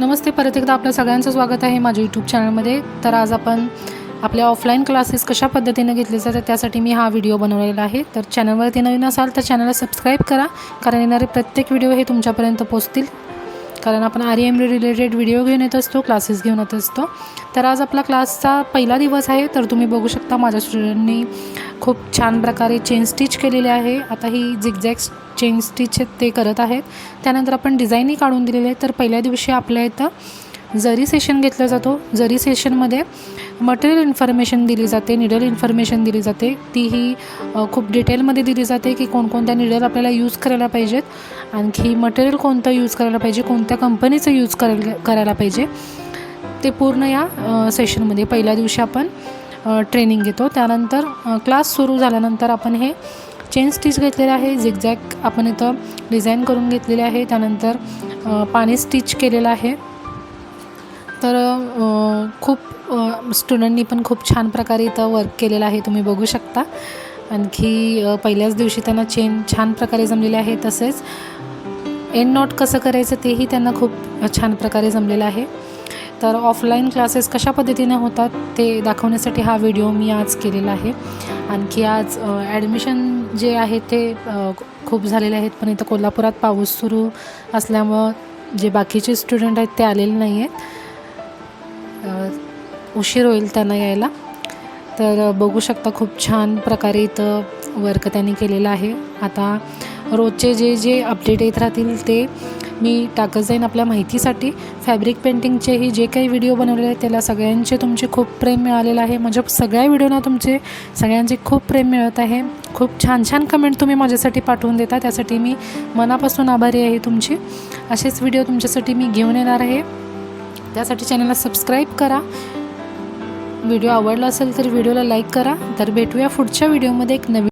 नमस्ते परत एकदा आपलं सगळ्यांचं स्वागत आहे माझ्या यूट्यूब चॅनलमध्ये तर आज आपण आपल्या ऑफलाईन क्लासेस कशा पद्धतीने घेतले जातात त्यासाठी मी हा व्हिडिओ बनवलेला आहे. तर चॅनलवरती नवीन असाल तर चॅनलला सबस्क्राईब करा कारण येणारे प्रत्येक व्हिडिओ हे तुमच्यापर्यंत पोचतील कारण आपण आर एम रिलेटेड व्हिडिओ घेऊन येत असतो क्लासेस घेऊन येत असतो. तर आज आपला क्लासचा पहिला दिवस आहे तर तुम्ही बघू शकता माझ्या स्टुडंटनी खूप छान प्रकारे चेन स्टिच केलेले आहे. आता ही झिगझॅग चेन स्टिच ते करत आहेत. त्यानंतर आपण डिझाईनही काढून दिलेले आहे. तर पहिल्या दिवशी आपल्या इथं जरी सेशन घेतला जातो जरी सेशनमध्ये मटेरियल इन्फॉर्मेशन दिली जाते निडल इन्फॉर्मेशन दिली जाते ती ही खूप डिटेलमध्ये दिली जाते की कोणकोणत्या निडल आपल्याला यूज करायला पाहिजेत. आणखी मटेरियल कोणतं यूज करायला पाहिजे कोणत्या कंपनीचं यूज करायला करायला पाहिजे ते पूर्ण या सेशनमध्ये पहिल्या दिवशी आपण ट्रेनिंग घेतो. त्यानंतर क्लास सुरू झाल्यानंतर आपण हे चेन स्टिच घेतलेले आहे. झिगझॅग आपण इथं डिझाईन करून घेतलेले आहे. त्यानंतर पाणी स्टिच केलेलं आहे. तर खूप स्टुडंटनी पण खूप छान प्रकारे इथं वर्क केलेलं आहे. तुम्ही बघू शकता. आणखी पहिल्याच दिवशी त्यांना चेन छान प्रकारे जमलेले आहे. तसेच एंड नॉट कसं करायचं तेही त्यांना खूप छान प्रकारे जमलेलं आहे. तर ऑफलाईन क्लासेस कशा पद्धतीने होतात ते दाखवण्यासाठी हा व्हिडिओ मी आज केलेला आहे. आणखी आज ॲडमिशन जे आहे ते खूप झालेले आहेत. पण इथं कोल्हापुरात पाऊस सुरू असल्यामुळं जे बाकीचे स्टुडंट आहेत ते आलेले नाही आहेत उशीर होईल त्यांना यायला. तर बघू शकता खूप छान प्रकारे इथं वर्क त्यांनी केलेलं आहे. आता रोजचे जे जे अपडेट येत राहतील ते मी टाकत जाईन आपल्या माहितीसाठी. फॅब्रिक पेंटिंगचेही जे काही व्हिडिओ बनवलेले आहेत त्याला सगळ्यांचे तुमचे खूप प्रेम मिळालेलं आहे. माझ्या सगळ्या व्हिडिओना तुमचे सगळ्यांचे खूप प्रेम मिळत आहे. खूप छान छान कमेंट तुम्ही माझ्यासाठी पाठवून देता. त्यासाठी मी मनापासून आभारी आहे तुमची. असेच व्हिडिओ तुमच्यासाठी मी घेऊन येणार आहे. त्यासाठी चॅनलला सबस्क्राईब करा. व्हिडिओ आवडला असेल तर व्हिडिओला लाईक करा. तर भेटूया पुढच्या व्हिडिओमध्ये एक नवीन